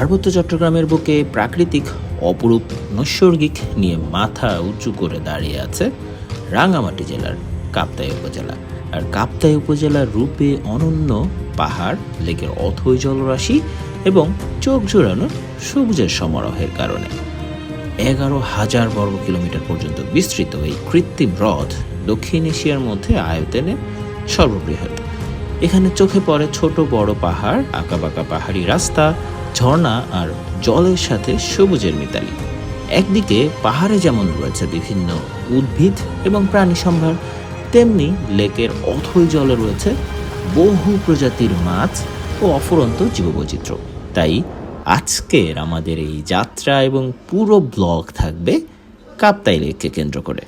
পার্বত্য চট্টগ্রামের বুকে প্রাকৃতিক, অপরূপ, নৈসর্গিক নিয়ে মাথা উঁচু করে দাঁড়িয়ে আছে রাঙ্গামাটি জেলার কাপ্তাই উপজেলা। আর কাপ্তাই উপজেলার রূপে অনন্য পাহাড়, লেকের অথৈ জলরাশি এবং চোখ জোড়ানো সবুজের সমারোহের কারণে। এগারো হাজার বর্গ কিলোমিটার পর্যন্ত বিস্তৃত এই কৃত্রিম হ্রদ দক্ষিণ এশিয়ার মধ্যে আয়তনে সর্ববৃহৎ। এখানে চোখে পড়ে ছোট বড় পাহাড়, আঁকাবাঁকা পাহাড়ি রাস্তা ঝর্ণা আর জলের সাথে সবুজের মিতালি। একদিকে পাহাড়ে যেমন রয়েছে বিভিন্ন উদ্ভিদ এবং প্রাণী সম্ভার, তেমনি লেকের অথৈ জলে রয়েছে বহু প্রজাতির মাছ ও অফুরন্ত জীববৈচিত্র্য। তাই আজকের আমাদের এই যাত্রা এবং পুরো ব্লগ থাকবে কাপ্তাই লেককে কেন্দ্র করে।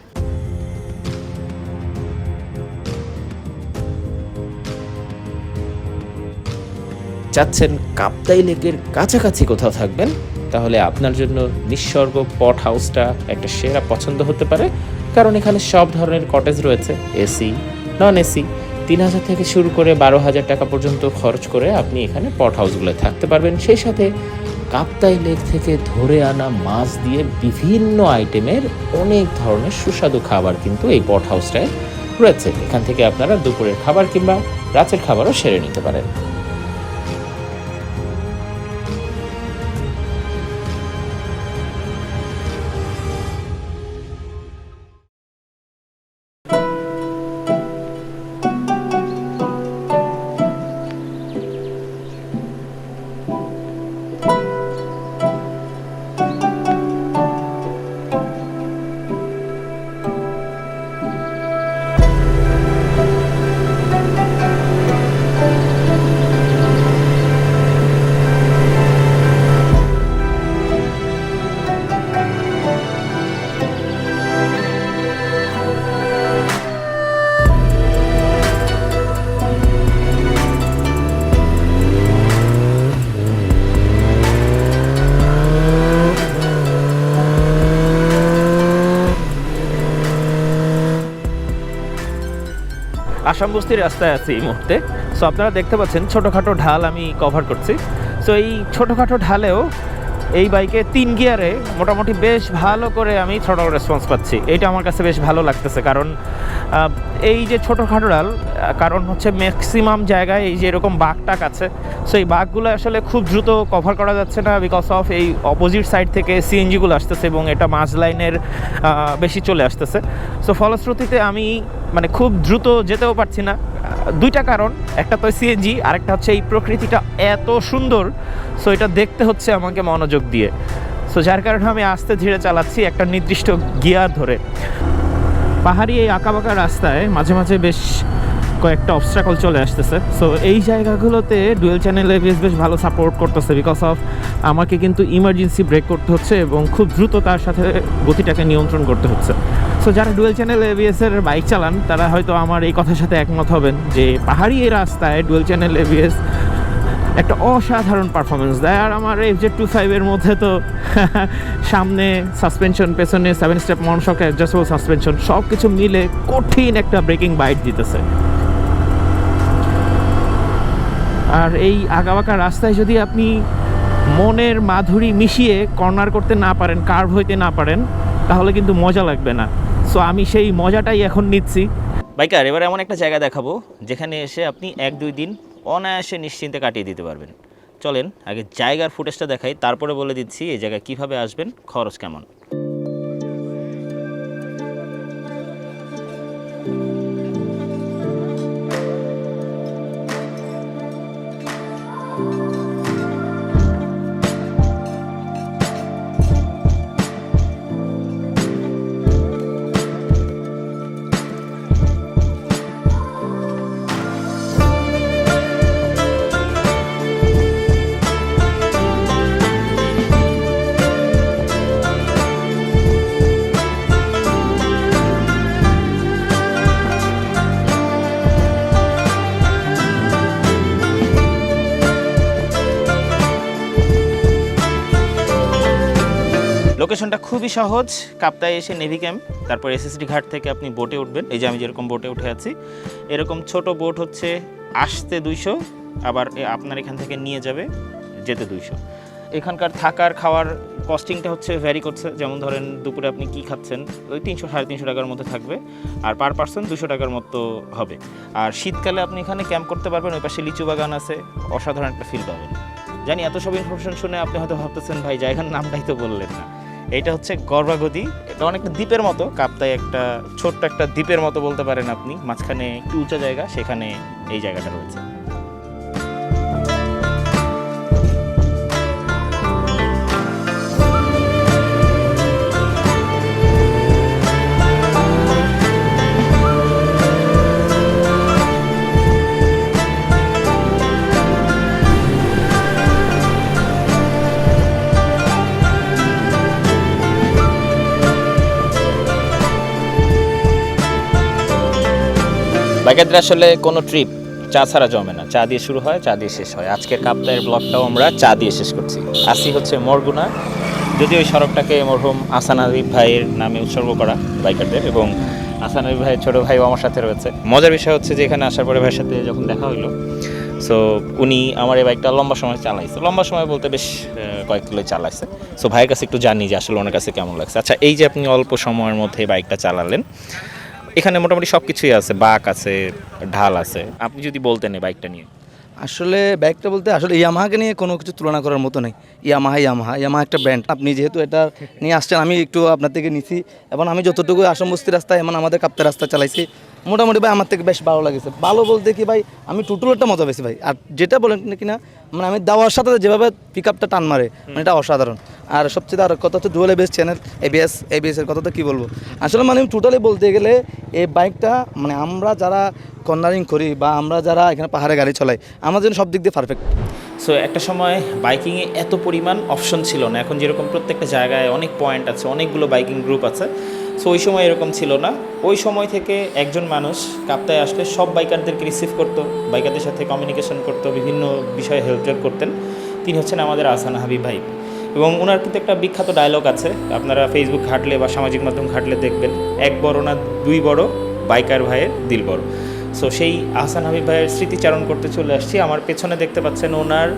চাচ্ছেন কাপ্তাই লেকের কাছাকাছি কোথাও থাকবেন, তাহলে আপনার জন্য নিঃস্বর্গ পট হাউসটা একটা সেরা পছন্দ হতে পারে। কারণ এখানে সব ধরনের কটেজ রয়েছে এসি নন এসি তিন হাজার থেকে শুরু করে বারো হাজার টাকা পর্যন্ত খরচ করে আপনি এখানে পট হাউসগুলো থাকতে পারবেন। সেই সাথে কাপ্তাই লেক থেকে ধরে আনা মাছ দিয়ে বিভিন্ন আইটেমের অনেক ধরনের সুস্বাদু খাবার কিন্তু এই পট হাউসটায় রয়েছে। এখান থেকে আপনারা দুপুরের খাবার কিংবা রাতের খাবারও সেরে নিতে পারেন। আসাম বস্তির রাস্তায় আছি এই মুহূর্তে। সো আপনারা দেখতে পাচ্ছেন ছোটোখাটো ঢাল আমি কভার করছি। সো এই ছোটোখাটো ঢালেও এই বাইকে তিন গিয়ারে মোটামুটি বেশ ভালো করে আমি ছোটো রেসপন্স পাচ্ছি। এটা আমার কাছে বেশ ভালো লাগতেছে কারণ এই যে ছোটোখাটো আহ, কারণ হচ্ছে ম্যাক্সিমাম জায়গায় এই যে এরকম বাঘ টাক আছে সো এই বাঘগুলো আসলে খুব দ্রুত কভার করা যাচ্ছে না বিকজ অফ এই অপোজিট সাইড থেকে সিএনজিগুলো আসতেছে এবং এটা মাঝ লাইনের বেশি চলে আসতেছে। সো ফলশ্রুতিতে আমি মানে খুব দ্রুত যেতেও পারছি না। দুইটা কারণ, একটা তো সিএনজি আরেকটা হচ্ছে এই প্রকৃতিটা এত সুন্দর সো এটা দেখতে হচ্ছে আমাকে মনোযোগ দিয়ে। সো যার কারণে আমি আস্তে ধীরে চালাচ্ছি একটা নির্দিষ্ট গিয়ার ধরে। পাহাড়ি এই আঁকাবাঁকা রাস্তায় মাঝে মাঝে বেশ কয়েকটা অবস্ট্রাকল চলে আসতেছে। সো এই জায়গাগুলোতে ডুয়েল চ্যানেল এবিএস বেশ ভালো সাপোর্ট করতেছে বিকজ অফ আমাকে কিন্তু ইমার্জেন্সি ব্রেক করতে হচ্ছে এবং খুব দ্রুত তার সাথে গতিটাকে নিয়ন্ত্রণ করতে হচ্ছে। সো যারা ডুয়েল চ্যানেল এবিএস এর বাইক চালান, তারা হয়তো আমার এই কথার সাথে একমত হবেন যে পাহাড়ি এই রাস্তায় ডুয়েল চ্যানেল এবিএস একটা অসাধারণ পারফরমেন্স দেয়। আর আমার এফ জেড টু ফাইভের মধ্যে তো সামনে সাসপেনশন পেছনে seven step monoshock adjustable suspension সব কিছু মিলে কঠিন একটা ব্রেকিং বাইট দিতেছে। আর এই আঁকাবাঁকা রাস্তায় যদি আপনি মনের মাধুরী মিশিয়ে কর্নার করতে না পারেন কার্ভ হইতে না পারেন, তাহলে কিন্তু মজা লাগবে না। সো আমি সেই মজাটাই এখন নিচ্ছি। বাইকার, এবার এমন একটা জায়গা দেখাবো, যেখানে এসে আপনি এক দুই দিন অনায়াসে নিশ্চিন্তে কাটিয়ে দিতে পারবেন। চলেন, আগে জায়গার ফুটেজটা দেখাই, তারপরে বলে দিচ্ছি এই জায়গায় কীভাবে আসবেন, খরচ কেমন। লোকেশনটা খুবই সহজ। কাপ্তায় এসে নেভি ক্যাম্প তারপর এসএসডি ঘাট থেকে আপনি বোটে উঠবেন। এই যে আমি যেরকম বোটে উঠে আছি, এরকম ছোট বোট হচ্ছে আসতে দুইশো, আবার আপনার এখান থেকে নিয়ে যাবে যেতে দুইশো। এখানকার থাকার, খাওয়ার কস্টিংটা হচ্ছে ভ্যারি করছে। যেমন ধরেন দুপুরে আপনি কি খাচ্ছেন, ওই তিনশো, সাড়ে তিনশো টাকার মধ্যে থাকবে। আর পার পার্সন দুশো টাকার মতো হবে। আর শীতকালে আপনি এখানে ক্যাম্প করতে পারবেন, ওই পাশে লিচু বাগান আছে, অসাধারণ একটা ফিল পাবেন। জানি এত সব ইনফরমেশন শুনে আপনি হয়তো ভাবতেছেন, ভাই, জায়গার নামটাই তো বললেন না। এটা হচ্ছে গর্ভাগতি। এটা অনেকটা দ্বীপের মতো কাপ্তায় একটা ছোট্ট একটা দ্বীপের মতো বলতে পারেন আপনি। মাঝখানে একটু উঁচা জায়গা, সেখানে এই জায়গাটা রয়েছে। বাইকারদের আসলে কোনো ট্রিপ চা ছাড়া জমে না। চা দিয়ে শুরু হয়, চা দিয়ে শেষ হয়। আজকের কাপ্তায়ের ব্লগটাও আমরা চা দিয়ে শেষ করছি। আসি হচ্ছে মরগুনা। যদি ওই সড়কটাকে মরহুম আসান আবিব ভাইয়ের নামে উৎসর্গ করা বাইকারদের এবং আসান আবিব ভাইয়ের ছোটো ভাইও আমার সাথে রয়েছে। মজার বিষয় হচ্ছে যে এখানে আসার পরে ভাইয়ের সাথে যখন দেখা হইল সো উনি আমার এই বাইকটা লম্বা সময় চালাইছে। লম্বা সময় বলতে বেশ কয়েক কিলো চালাইছে। সো ভাইয়ের কাছে একটু জানি যে আসলে ওনার কাছে কেমন লাগছে। আচ্ছা এই যে আপনি অল্প সময়ের মধ্যে বাইকটা চালালেন এখানে মোটামুটি সব কিছুই আছে বাঘ আছে, ঢাল আছে। আপনি যদি বলতেন এই বাইকটা নিয়ে। আসলে বাইকটা বলতে আসলে ইয়ামাহাকে নিয়ে কোনো কিছু তুলনা করার মতো নেই। ইয়ামাহা ইয়ামাহা ইয়ামাহা একটা ব্র্যান্ড আপনি যেহেতু এটা নিয়ে আসছেন, আমি একটু আপনার থেকে নিছি। এবং আমি যতটুকু আসাম বস্তি রাস্তায়, এমন আমাদের কাপ্তার রাস্তা চালাইছি মোটামুটি ভাই আমার থেকে বেশ ভালো লাগেছে। ভালো বলতে কি ভাই, আমি টুটুলটা মজা পেয়েছি ভাই। আর যেটা বলেন কিনা মানে আমি দেওয়ার সাথে যেভাবে পিক আপটা টান মারে মানে এটা অসাধারণ। আর সবচেয়ে আর কথা হচ্ছে ডুয়েল এবিএস চ্যানেল এবিএস এর কথা তো কী বলব? আসলে মানে টোটালি বলতে গেলে, এই বাইকটা মানে আমরা যারা কর্নারিং করি বা আমরা যারা এখানে পাহাড়ে গাড়ি চলাই আমাদের জন্য সব দিক দিয়ে পারফেক্ট সো একটা সময় বাইকিংয়ে এত পরিমাণ অপশন ছিল না। এখন যেরকম প্রত্যেকটা জায়গায় অনেক পয়েন্ট আছে, অনেকগুলো বাইকিং গ্রুপ আছে। সো ওই সময় এরকম ছিল না। ওই সময় থেকে একজন মানুষ কাপ্তায় আসলে সব বাইকারদেরকে রিসিভ করতো, বাইকারদের সাথে কমিউনিকেশন করতো, বিভিন্ন বিষয়ে হেল্প করতেন। তিনি হচ্ছেন আমাদের আসান হাবিব ভাই। এবং ওনার কিন্তু একটা বিখ্যাত ডায়লগ আছে। আপনারা ফেসবুক ঘাটলে বা সামাজিক মাধ্যম ঘাটলে দেখবেন, এক বড় না দুই বড় বাইকার ভাইয়ের দিল বড়। সো সেই আহসান হাবিব ভাইয়ের স্মৃতিচারণ করতে চলে আসছি। আমার পেছনে দেখতে পাচ্ছেন ওনার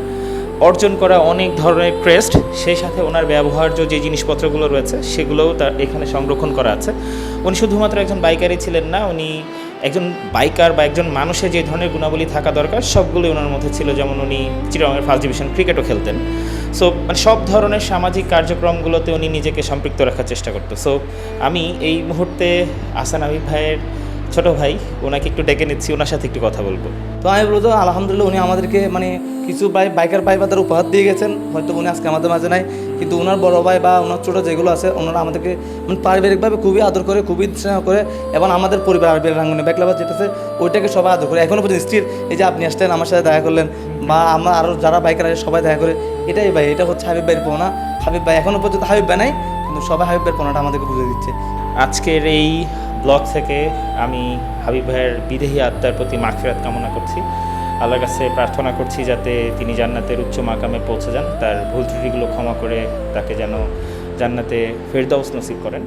অর্জন করা অনেক ধরনের ক্রেস্ট সেই সাথে ওনার ব্যবহার্য যে জিনিসপত্রগুলো রয়েছে, সেগুলোও তার এখানে সংরক্ষণ করা আছে। উনি শুধুমাত্র একজন বাইকারই ছিলেন না, উনি একজন বাইকার বা একজন মানুষের যে ধরনের গুণাবলী থাকা দরকার, সবগুলোই ওনার মধ্যে ছিল। যেমন উনি চিরঙের ফার্স্ট ডিভিশন ক্রিকেটও খেলতেন। সো মানে সব ধরনের সামাজিক কার্যক্রমগুলোতে উনি নিজেকে সম্পৃক্ত রাখার চেষ্টা করতো। সো আমি এই মুহূর্তে আসান আবিব ভাইয়ের ছোট ভাই ওনাকে একটু ডেকে নিচ্ছি ওনার সাথে একটু কথা বলব। তো আমি বলতো আলহামদুলিল্লাহ উনি আমাদেরকে মানে কিছু ভাই বাইকার ভাই বাদের উপহার দিয়ে গেছেন। হয়তো উনি আজকে আমাদের মাঝে নাই কিন্তু ওনার বড় ভাই বা ওনার ছোটো যেগুলো আছে ওনারা আমাদেরকে মানে পারিবারিকভাবে খুবই আদর করে খুবই স্নেহ করে এবং আমাদের পরিবার আরবিএল রাঙ্গুনে ব্যাকলাবাদ যেটা আছে ওইটাকে সবাই আদর করে। এখনও পর্যন্ত স্ত্রীর এই যে আপনি আসলেন আমার সাথে দেখা করলেন বা আমরা আরও যারা বাইকার আছে সবাই দেখা করে এটাই ভাই এটা হচ্ছে হাবিব ভাইয়ের পোনা হাবিব ভাই এখনও পর্যন্ত হাবিব ভাই নাই কিন্তু সবাই হাবিব ভাইয়ের পোনাটা আমাদেরকে বুঝে দিচ্ছে। আজকের এই ব্লগ থেকে আমি হাবিব ভাইয়ের বিদেহী আত্মার প্রতি মাগফিরাত কামনা করছি। আল্লাহর কাছে প্রার্থনা করছি যাতে তিনি জান্নাতের উচ্চ মাকামে পৌঁছে যান। তার ভুল ত্রুটিগুলো ক্ষমা করে তাকে যেন জান্নাতে ফেরদাউস নসিব করেন।